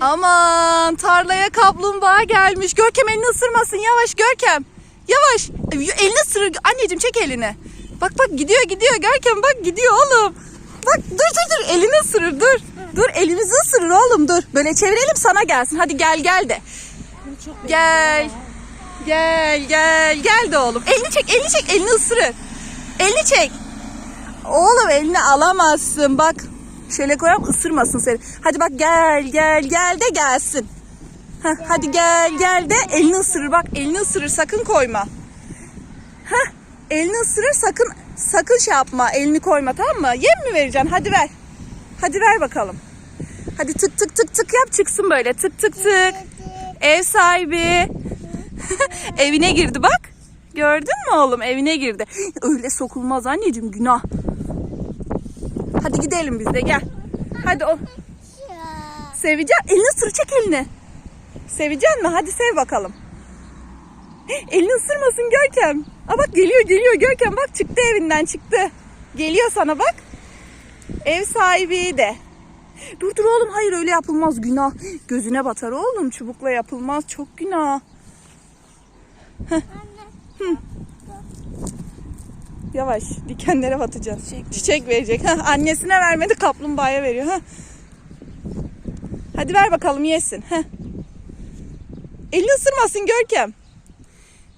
Aman tarlaya kaplumbağa gelmiş. Görkem elini ısırmasın. Yavaş Görkem. Yavaş. Elini ısırır. Anneciğim çek elini. Bak bak gidiyor gidiyor. Görkem bak gidiyor oğlum. Bak dur dur dur elini ısırır dur. Dur elimizi ısırır oğlum dur. Böyle çevirelim sana gelsin. Hadi gel gel de. Gel. Gel gel gel de oğlum. Elini çek elini çek elini ısırır. Elini çek. Oğlum elini alamazsın bak. Şöyle koyalım ısırmasın seni. Hadi bak gel gel gel de gelsin. Heh, hadi gel gel de elini ısırır bak elini ısırır sakın koyma. Heh, elini ısırır sakın sakın şey yapma elini koyma tamam mı? Yem mi vereceksin hadi ver. Hadi ver bakalım. Hadi tık tık tık tık yap çıksın böyle tık tık tık. Ev sahibi. Evine girdi bak. Gördün mü oğlum evine girdi. Öyle sokulmaz anneciğim günah. Hadi gidelim biz de gel. Hadi o. Seveceğim. Elini ısır çek elini. Sevecek mi? Hadi sev bakalım. Elini ısırmasın Görkem. Aa bak geliyor geliyor Görkem bak çıktı evinden çıktı. Geliyor sana bak. Ev sahibi de. Dur dur oğlum hayır öyle yapılmaz günah. Gözüne batar oğlum çubukla yapılmaz çok günah. Heh. Hı. Yavaş dikenlere batacaksın. Çiçek. Çiçek verecek. Heh, annesine vermedi kaplumbağaya veriyor. Heh. Hadi ver bakalım yesin. Heh. Elini ısırmasın Görkem.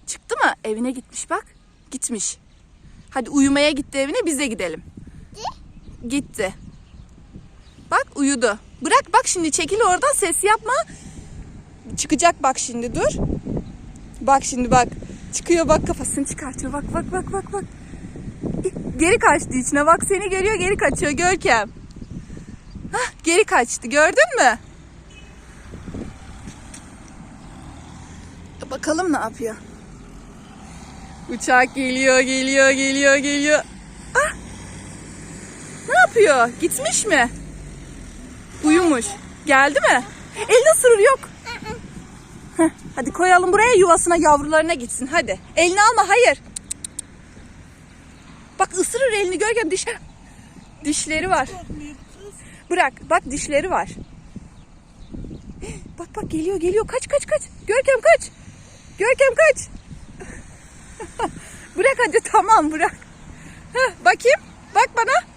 Çıktı mı? Evine gitmiş bak. Gitmiş. Hadi uyumaya gitti evine biz de gidelim. Gitti. Bak uyudu. Bırak bak şimdi çekil oradan ses yapma. Çıkacak bak şimdi dur. Bak şimdi bak. Çıkıyor bak kafasını çıkartıyor. Bak bak bak bak bak. Geri kaçtı içine. Bak seni görüyor geri kaçıyor Görkem. Hah, geri kaçtı gördün mü? Bakalım ne yapıyor. Uçak geliyor, geliyor, geliyor, geliyor. Ah! Ne yapıyor? Gitmiş mi? Uyumuş. Geldi mi? Elini ısırır yok. Heh, hadi koyalım buraya yuvasına yavrularına gitsin hadi. Elini alma hayır. Bak ısırır elini görkem diş dişleri var. Bırak bak dişleri var. Bak bak geliyor geliyor kaç kaç kaç. Görkem kaç. Görkem kaç. bırak hadi tamam bırak. Heh, bakayım bak bana.